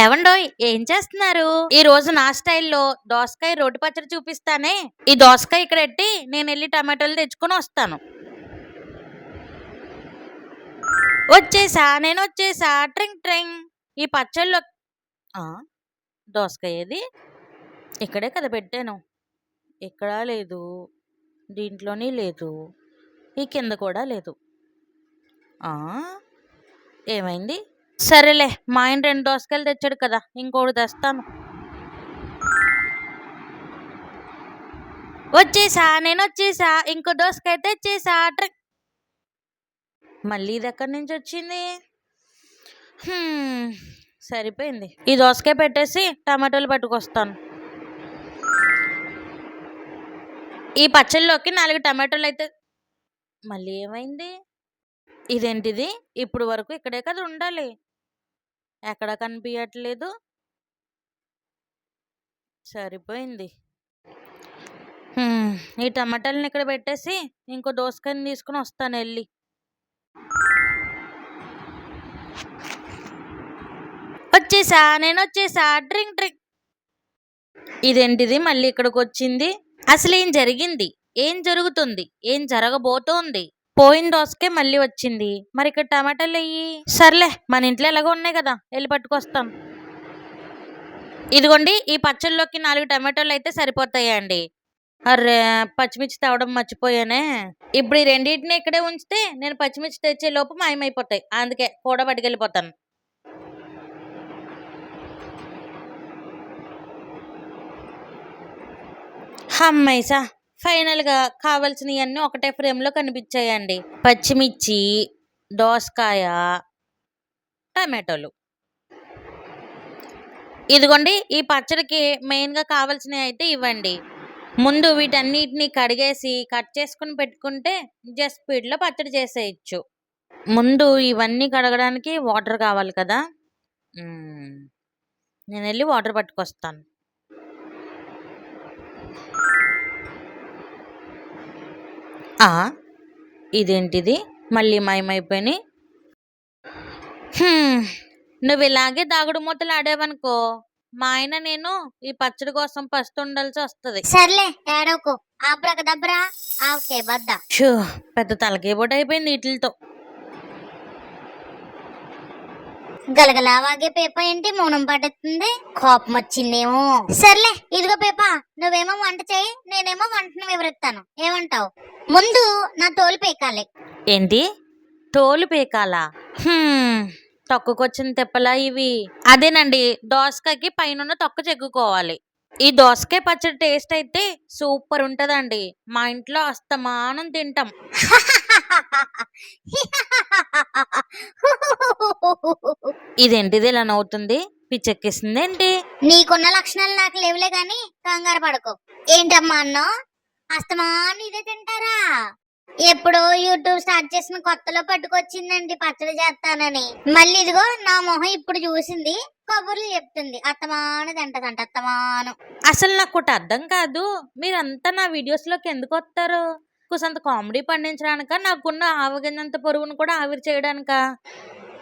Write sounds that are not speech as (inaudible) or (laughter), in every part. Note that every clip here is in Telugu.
ఏవండోయ్ ఏం చేస్తున్నారు? ఈ రోజు నా స్టైల్లో దోసకాయ రోటి పచ్చడి చూపిస్తానే. ఈ దోసకాయ ఇక్కడ పెట్టి నేను వెళ్ళి టమాటోలు తెచ్చుకొని వస్తాను. వచ్చేసా నేను వచ్చేసా. ట్రింగ్ ట్రింగ్. ఈ పచ్చళ్ళలో దోసకాయ ఏది? ఇక్కడే కదా పెట్టాను. ఇక్కడ లేదు. దీంట్లోని లేదు. ఈ కింద కూడా లేదు. ఏమైంది? సరేలే మా ఆయన రెండు దోసకాయలు తెచ్చాడు కదా ఇంకోటి తెస్తాను. వచ్చేసా నేను వచ్చేసా ఇంకో దోసకాయ తెచ్చేసా ట్రిక్ మళ్ళీ ఇది ఎక్కడి నుంచి వచ్చింది? సరిపోయింది. ఈ దోసకాయ పెట్టేసి టమాటోలు పట్టుకొస్తాను. ఈ పచ్చళ్ళలోకి నాలుగు టమాటోలు అయితే. మళ్ళీ ఏమైంది? ఇదేంటిది? ఇప్పుడు వరకు ఇక్కడే కదా ఉండాలి. ఎక్కడ కనిపించట్లేదు సరిపోయింది. ఈ టమాటాలను ఇక్కడ పెట్టేసి ఇంకో దోసకాయని తీసుకుని వస్తాను వెళ్ళి వచ్చేసా? నేను వచ్చేసా? Drink drink. ఇదేంటిది? మళ్ళీ ఇక్కడికి వచ్చింది అసలు ఏం జరిగింది? ఏం జరుగుతుంది? ఏం జరగబోతోంది? పోయిన దోసకే మళ్ళీ వచ్చింది. మరి ఇక్కడ టమాటాలు అయ్యి సర్లే మన ఇంట్లో ఎలాగో ఉన్నాయి కదా వెళ్ళి పట్టుకొస్తాం. ఇదిగోండి ఈ పచ్చళ్ళలోకి నాలుగు టమాటోలు అయితే సరిపోతాయండి. అర్రే పచ్చిమిర్చి తేవడం మర్చిపోయానే. ఇప్పుడు ఈ రెండింటిని ఇక్కడే ఉంచితే నేను పచ్చిమిర్చి తెచ్చే లోపు మాయమైపోతాయి. అందుకే కూడా పట్టుకెళ్ళిపోతాను. హమ్మైసా ఫైనల్గా కావాల్సినవన్నీ ఒకటే ఫ్రేమ్లో కనిపించాయండి. పచ్చిమిర్చి దోసకాయ టమాటోలు. ఇదిగోండి ఈ పచ్చడికి మెయిన్గా కావాల్సినవి అయితే ఇవ్వండి. ముందు వీటన్నిటిని కడిగేసి కట్ చేసుకుని పెట్టుకుంటే జస్ట్ స్పీడ్లో పచ్చడి చేసేయచ్చు. ముందు ఇవన్నీ కడగడానికి వాటర్ కావాలి కదా? నేను వెళ్ళి వాటర్ పట్టుకొస్తాను. ఆ, ఇదేంటిది? మళ్ళీ మాయమైపోయినాయి హ్మ్, నువ్వు ఇలాగే దాగుడు మూతలు ఆడావనుకో మా ఆయన నేను ఈ పచ్చడి కోసం పస్తు ఉండాల్సి వస్తుంది. సర్లే ఏడవకు. ఆబ్రకదబ్రా ఆవకే బద్ద. షూ, పెద్ద తలకే అయిపోయింది వీటితో గలగలా వాగే పేప ఏంటి? మౌనం పడుతుంది కోపం వచ్చిందేమో. సర్లే. ఇదిగో పేప నువ్వేమో వంట చేయి నేనేమో వంటను వివరిస్తాను. ఏమంటావు? ముందు నా తోలు పేకాలి. ఏంటి? తోలు పీకాలా? తొక్కకొచ్చిన తెప్పలా ఇవి. అదేనండి దోసకాయకి పైన తొక్క చెక్కుకోవాలి. ఈ దోసకాయ పచ్చడి టేస్ట్ అయితే సూపర్ ఉంటదండి. మా ఇంట్లో అస్తమానం తింటాం. ఇదేంటిది ఇలా నవ్వుతుంది? పిచ్చెక్కిస్తుంది ఏంటి నీకున్న లక్షణాలు నాకు లేవులే గాని కంగారు పడకు. ఏంటమ్మా అన్నో? అస్తమాను ఇదే తింటారా? ఎప్పుడో యూట్యూబ్ స్టార్ట్ చేసిన కొత్తలో పట్టుకొచ్చిందండి పచ్చడి చేస్తానని. మళ్ళీ ఇదిగో నా మొహం ఇప్పుడు చూసింది కబుర్లు చెప్తుంది. అత్తమాను తింటదంట అత్తమాను అసలు నాకు ఒకటి అర్థం కాదు. మీరంతా నా వీడియోస్లోకి ఎందుకు వస్తారు? కుసంత కామెడీ పండించడానిక? నాకున్న ఆవగింజంత పొరుగును కూడా ఆవిరి చేయడానికా?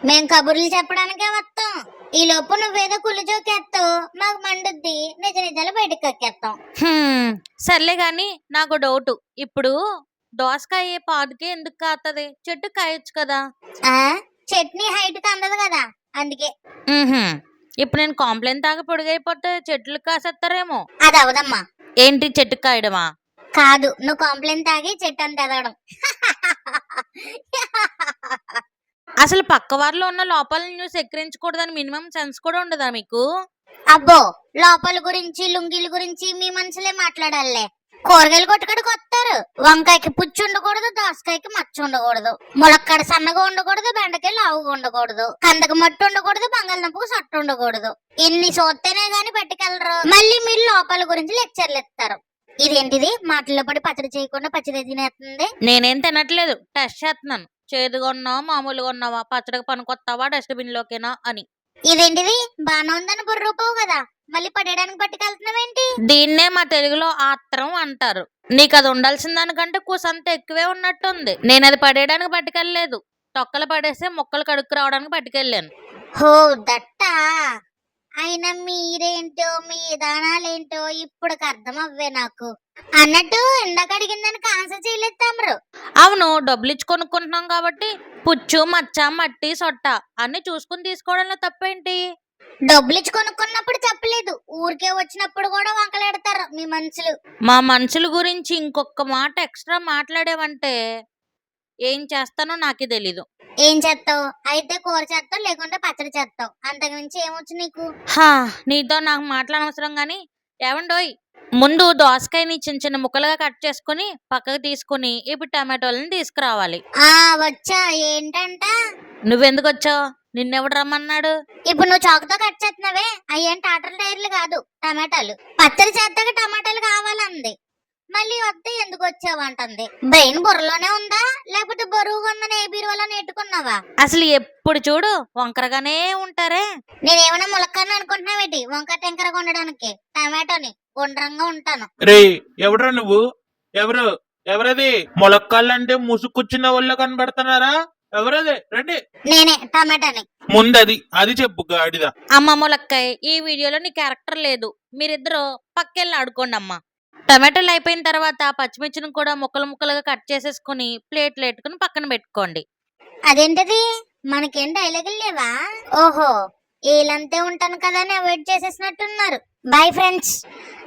మేం కబుర్లు చెప్పడానికే వస్తాం. ఈ లోపు నువ్వేదో కుళ్ళు జోకేస్తావు మాకు మండుద్ది. నిజ నిజాలు బయటకు కక్కేస్తాం సర్లే గాని నాకు డౌట్. ఇప్పుడు దోసకాయ పాదుకే ఎందుకు కాస్తుంది చెట్టు కాయొచ్చు కదా. ఆ? చట్నీ హైట్ అందదు కదా. అందుకే. ఇప్పుడు నేను కాంప్లైంట్ తాగ పొడిగైపోతే చెట్లు కాసేస్తారేమో అది అవదమ్మా. ఏంటి చెట్టు కాయడమా? కాదు. నువ్వు కాంప్లైంట్ తాగి చెట్టు అంత ఎదగడం. (laughs) అసలు పక్క వారిలో ఉన్న లోపాలను చూసి ఎక్కిరించకూడదని మినిమం సెన్స్ కూడా ఉండదా మీకు? అబ్బో లోపల గురించి లుంగీల గురించి మీ మనుషులే మాట్లాడాలే. కూరగాయలు కొట్టుకడికి వస్తారు. వంకాయకి పుచ్చు ఉండకూడదు దోసకాయకి మచ్చ ఉండకూడదు. ములక్కడ సన్నగా ఉండకూడదు బెండకాయ లావుగా ఉండకూడదు. కందకు మట్టు ఉండకూడదు బంగాళదుంపకు సొట్టు ఉండకూడదు. ఇన్ని చూస్తేనే గాని పట్టుకెళ్ళరు. మళ్ళీ మీరు లోపల గురించి లెక్చర్లు ఇస్తారు ఇదేంటిది? మాటల్లో పడి పచ్చడి చేయకుండా పచ్చడి తినేస్తుంది? నేనేం తినట్లేదు. టెస్ట్ చేస్తున్నాను. చేదుగా ఉన్నావా మామూలుగా ఉన్నావా? పచ్చడికి పనికొస్తావా డస్ట్బిన్ లోకేనా అని. ఇదేంటిది? బానే ఉందని బుర్రూపోవు కదా. మళ్ళీ పడేయడానికి పట్టుకెళ్తున్నావేంటి? దీన్నే మా తెలుగులో ఆత్రం అంటారు. నీకు అది ఉండాల్సిన దానికంటే కూసంత ఎక్కువే ఉన్నట్టుంది. నేను అది పడేయడానికి పట్టుకెళ్ళలేదు. తొక్కలు పడేస్తే మొక్కలు కడుక్కు రావడానికి పట్టుకెళ్ళాను. హో దట్టా? అయినా మీరేంటో మీ విధానాలేంటో ఇప్పుడు అర్థం అవ్వే నాకు. అన్నట్టు ఇందాక అడిగిందానికి ఆన్సర్ చేయలేదు తమరు అవును డబ్బులు ఇచ్చి కొనుక్కుంటున్నాం కాబట్టి పుచ్చు మచ్చ మట్టి సొట్ట అన్ని చూసుకుని తీసుకోవడంలో తప్పేంటి? డబ్బులు ఇచ్చి కొనుక్కున్నప్పుడు చెప్పలేదు. ఊరికే వచ్చినప్పుడు కూడా వంకలేడతారు మీ మనుషులు. మా మనుషుల గురించి ఇంకొక మాట ఎక్స్ట్రా మాట్లాడావంటే ఏం చేస్తానో నాకే తెలీదు. ఏం చేస్తావు? అయితే కూర చేస్తావు లేకుంటే పచ్చడి చేస్తావు. అంతకుమించి ఏమొచ్చు నీకు? హా నీతో నాకు మాట్లాడనవసరం గాని ఏమండోయ్? ముందు దోసకాయని చిన్న చిన్న ముక్కలుగా కట్ చేసుకుని పక్కకు తీసుకుని ఇప్పుడు టమాటోలను తీసుకురావాలి. ఆ వచ్చా. ఏంటంట? నువ్వెందుకు వచ్చావు? నిన్నెవడు రమ్మన్నాడు? ఇప్పుడు నువ్వు చాకుతో కట్ చేస్తున్నావే. అయ్యేం టాటర్ టైర్లు కాదు టమాటాలు. పచ్చడి చేస్తాక టమాటాలు కావాలంది. మళ్ళీ వస్తే ఎందుకు వచ్చావు అంటుంది. బ్రెయిన్ బుర్రలోనే ఉందా? లేకపోతే బరువుగా ఉందని ఏ బీరువాలో నెట్టుకున్నావా అసలు ఎప్పుడు చూడు వంకరగానే ఉంటారే. నేనేమైనా ములక్కని అనుకుంటున్నావేటి వంక టెంకరగా ఉండడానికి టమాటోని గుండ్రంగా ఉంటాను. రే ఎవడ్రా నువ్వు? ఎవరు? ఎవరది? మొలక్కాళ్ళంటే ముసుగుచ్చిన వాళ్ళు కనబడుతున్నారా? ఎవరది? రండి. నేనే టమాటాని. ముందది అది చెప్పు గాడిద. అమ్మ మొలక్కాయ్ ఈ వీడియోలో నీ క్యారెక్టర్ లేదు. మీరిద్దరు పక్కెళ్ళి ఆడుకోండి అమ్మా టమాటాలు అయిపోయిన తర్వాత పచ్చిమిర్చిని కూడా ముక్కలు ముక్కలుగా కట్ చేసేసుకుని ప్లేట్లు ఎట్టుకుని పక్కన పెట్టుకోండి. అదేంటది? మనకేం డైలాగులు లేవా? ఓహో వీళ్ళంతే ఉంటాను కదా అని అవాయిడ్ చేసేసినట్టున్నారు. బాయ్ ఫ్రెండ్స్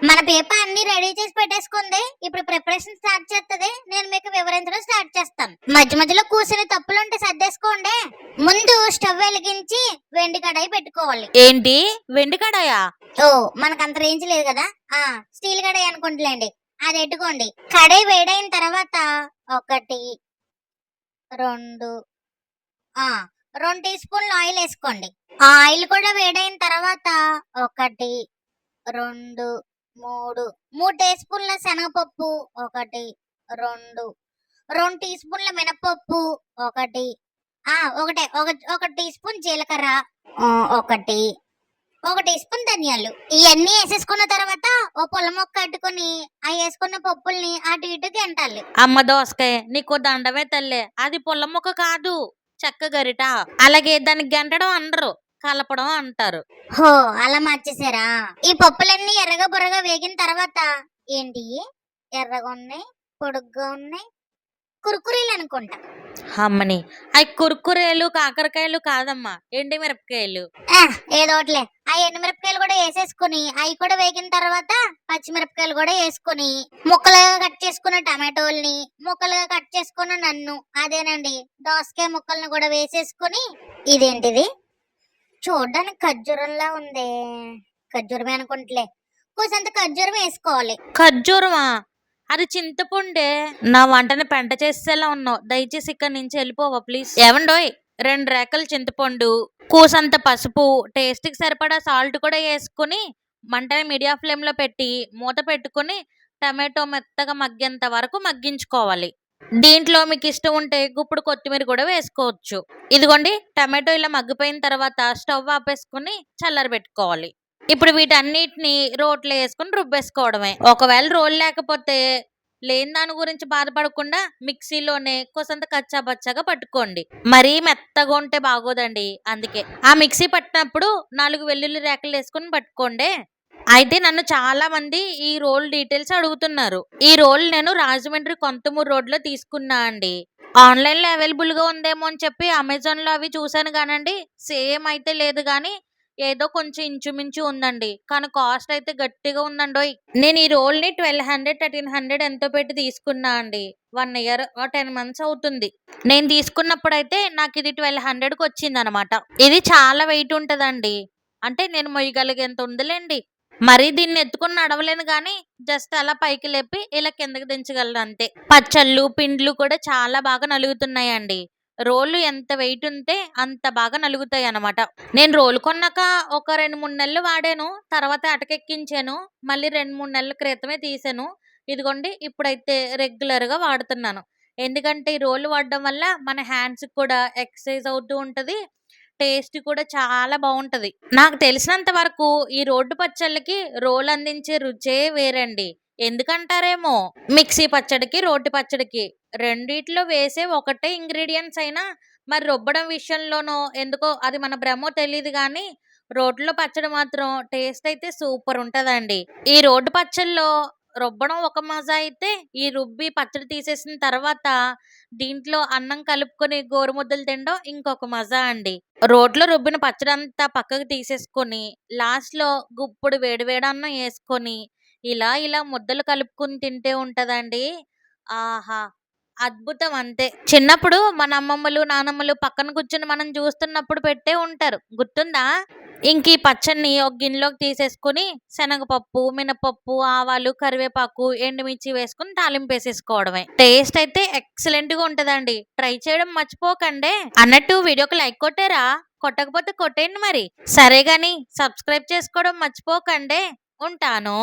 మన పేపర్ అన్ని రెడీ చేసి పెట్టేసుకుంది. ఇప్పుడు ప్రిపరేషన్ స్టార్ట్ చేస్తుంది నేను మీకు వివరించడం స్టార్ట్ చేస్తాను. మధ్య మధ్యలో కూర్చుని తప్పులు ఉంటే సర్దేసుకోండి. ముందు స్టవ్ వెలిగించి వెండి కడాయి పెట్టుకోవాలి. ఏంటి? వెండి కడాయా? ఓ మనకు అంత రేంజ్ లేదు కదా? ఆ స్టీల్ కడాయి అనుకుంటులేండి. అది పెట్టుకోండి కడాయి వేడైన తర్వాత ఒకటి రెండు ఆ రెండు టీ స్పూన్లు ఆయిల్ వేసుకోండి. ఆ ఆయిల్ కూడా వేడైన తర్వాత ఒకటి రెండు మూడు మూడు టీ స్పూన్ల శనగపప్పు ఒకటి రెండు రెండు టీ స్పూన్ల మినపప్పు ఒకటి ఆ ఒకటే ఒక ఒక టీ స్పూన్ జీలకర్ర ఒకటి ఒక టీ స్పూన్ ధనియాలు. ఇవన్నీ వేసేసుకున్న తర్వాత ఓ పొల మొక్క కట్టుకుని ఆ వేసుకున్న పప్పుల్ని అటు ఇటు గంటాలి. అమ్మ దోసకాయ నీకు దండమే తల్లే. అది పుల్ల ముక్క కాదు చెక్క గరిట. అలాగే దానికి గంటడం అనరు కలపడం అంటారు. హో అలా మార్చేసారా ఈ పప్పులన్నీ ఎర్రగా బుర్రగా వేగిన తర్వాత ఏంటి? ఎర్రగా ఉన్నాయి పొడుగ్గా ఉన్నాయి కురుకురీలు అనుకుంటా. అమ్మని. అవి కురుకురేలు కాకరకాయలు కాదమ్మా. ఎండి మిరపకాయలు. ఆ, ఏదో ఒకటిలే. ఆ ఎండుమిరపకాయలు కూడా వేసేసుకుని అవి కూడా వేగిన తర్వాత పచ్చిమిరపకాయలు కూడా వేసుకుని ముక్కలుగా కట్ చేసుకున్న టమాటోల్ని ముక్కలుగా కట్ చేసుకున్న నన్ను అదేనండి దోసకాయ ముక్కల్ని కూడా వేసేసుకుని ఇదేంటిది? చూడడానికి ఖర్జూరంలా ఉంది. ఖర్జూరమే అనుకుంటలే. కొంచెంత ఖర్జూరం వేసుకోవాలి. ఖర్జూరమా? అది చింతపుండే. నా వంటని పెంట చేసేలా ఉన్నావు. దయచేసి ఇక్కడి నుంచి వెళ్ళిపోవా ప్లీజ్. ఏమండోయ్? రెండు రేకలు చింతపండు కూసంత పసుపు టేస్ట్కి సరిపడా సాల్ట్ కూడా వేసుకుని మంటని మీడియా ఫ్లేమ్లో పెట్టి మూత పెట్టుకుని టమాటో మెత్తగా మగ్గేంత వరకు మగ్గించుకోవాలి. దీంట్లో మీకు ఇష్టం ఉంటే గుప్పుడు కొత్తిమీర కూడా వేసుకోవచ్చు. ఇదిగోండి టమాటో ఇలా మగ్గిపోయిన తర్వాత స్టవ్ ఆపేసుకుని చల్లారి పెట్టుకోవాలి. ఇప్పుడు వీటన్నిటిని రోట్లో వేసుకుని రుబ్బేసుకోవడమే. ఒకవేళ రోల్ లేకపోతే లేని దాని గురించి బాధపడకుండా మిక్సీలోనే కొసంత కచ్చాపచ్చగా పట్టుకోండి. మరీ మెత్తగా ఉంటే బాగోదండి అందుకే. ఆ మిక్సీ పట్టినప్పుడు నాలుగు వెల్లుల్లి రేకలు వేసుకుని పట్టుకోండి. అయితే నన్ను చాలా మంది ఈ రోల్ డీటెయిల్స్ అడుగుతున్నారు. ఈ రోల్ నేను రాజమండ్రి కొంతమూరు రోడ్లో తీసుకున్నా అండి. ఆన్లైన్లో అవైలబుల్గా అవైలబుల్గా ఉందేమో అని చెప్పి అమెజాన్లో అవి చూశాను కానండి సేమ్ అయితే లేదు కానీ ఏదో కొంచెం ఇంచుమించు ఉందండి. కానీ కాస్ట్ అయితే గట్టిగా ఉందండి నేను ఈ రోల్ని ట్వెల్వ్ హండ్రెడ్ థర్టీన్ హండ్రెడ్ ఎంతో పెట్టి తీసుకున్నా అండి. వన్ ఇయర్ టెన్ మంత్స్ అవుతుంది. నేను తీసుకున్నప్పుడు అయితే నాకు ఇది ట్వెల్వ్ హండ్రెడ్కి వచ్చింది అనమాట ఇది చాలా వెయిట్ ఉంటదండి. అంటే నేను మొయ్యగలిగేంత ఉందిలేండి. మరీ దీన్ని ఎత్తుకుని నడవలేను కానీ జస్ట్ అలా పైకి లేపి ఇలా కిందకి దించగలను అంతే. పచ్చళ్ళు పిండ్లు కూడా చాలా బాగా నలుగుతున్నాయండి. రోళ్ళు ఎంత వెయిట్ ఉంటే అంత బాగా నలుగుతాయి అన్నమాట. నేను రోలు కొన్నాక ఒక రెండు మూడు నెలలు వాడాను తర్వాత అటకెక్కించాను మళ్ళీ రెండు మూడు నెలల క్రితమే తీసాను. ఇదిగోండి ఇప్పుడైతే రెగ్యులర్గా వాడుతున్నాను. ఎందుకంటే ఈ రోలు వాడడం వల్ల మన హ్యాండ్స్ కూడా ఎక్సర్సైజ్ అవుతూ ఉంటుంది టేస్ట్ కూడా చాలా బాగుంటుంది. నాకు తెలిసినంత వరకు ఈ రోడ్డు పచ్చళ్ళకి రోల్ అందించే రుచే వేరండి. ఎందుకంటారేమో మిక్సీ పచ్చడికి రోటి పచ్చడికి రెండిట్లో వేసే ఒకటే ఇంగ్రీడియంట్స్ అయినా మరి రుబ్బడం విషయంలోనో ఎందుకో అది మన భ్రమో తెలియదు కానీ రోట్లో పచ్చడి మాత్రం టేస్ట్ అయితే సూపర్ ఉంటుందండి ఈ రోడ్డు పచ్చడిలో రుబ్బడం ఒక మజా అయితే, ఈ రుబ్బి పచ్చడి తీసేసిన తర్వాత దీంట్లో అన్నం కలుపుకొని గోరుముద్దలు తినడం ఇంకొక మజా అండి. రోట్లో రుబ్బిన పచ్చడి అంతా పక్కకు తీసేసుకొని, లాస్ట్‌లో గుప్పుడు వేడి వేడి అన్నం వేసుకొని ఇలా ఇలా ముద్దలు కలుపుకొని తింటే ఉంటదండి. ఆహా! అద్భుతం అంతే. చిన్నప్పుడు మన అమ్మమ్మలు, నానమ్మలు పక్కన కూర్చొని మనం చూస్తున్నప్పుడు పెట్టే ఉంటారు. గుర్తుందా? ఇంక ఈ పచ్చడిని ఒక గిన్నెలోకి తీసేసుకొని, శనగపప్పు, మినపప్పు, ఆవాలు, కరివేపాకు, ఎండుమిర్చి వేసుకుని తాలింపు వేసేసుకోవడమే టేస్ట్ అయితే ఎక్సలెంట్‌గా ఉంటదండి. ట్రై చేయడం మర్చిపోకండి అన్నట్టు వీడియోకి లైక్ కొట్టారా? కొట్టకపోతే కొట్టేయండి మరి. సరే గాని సబ్స్క్రైబ్ చేసుకోవడం మర్చిపోకండే. ఉంటాను.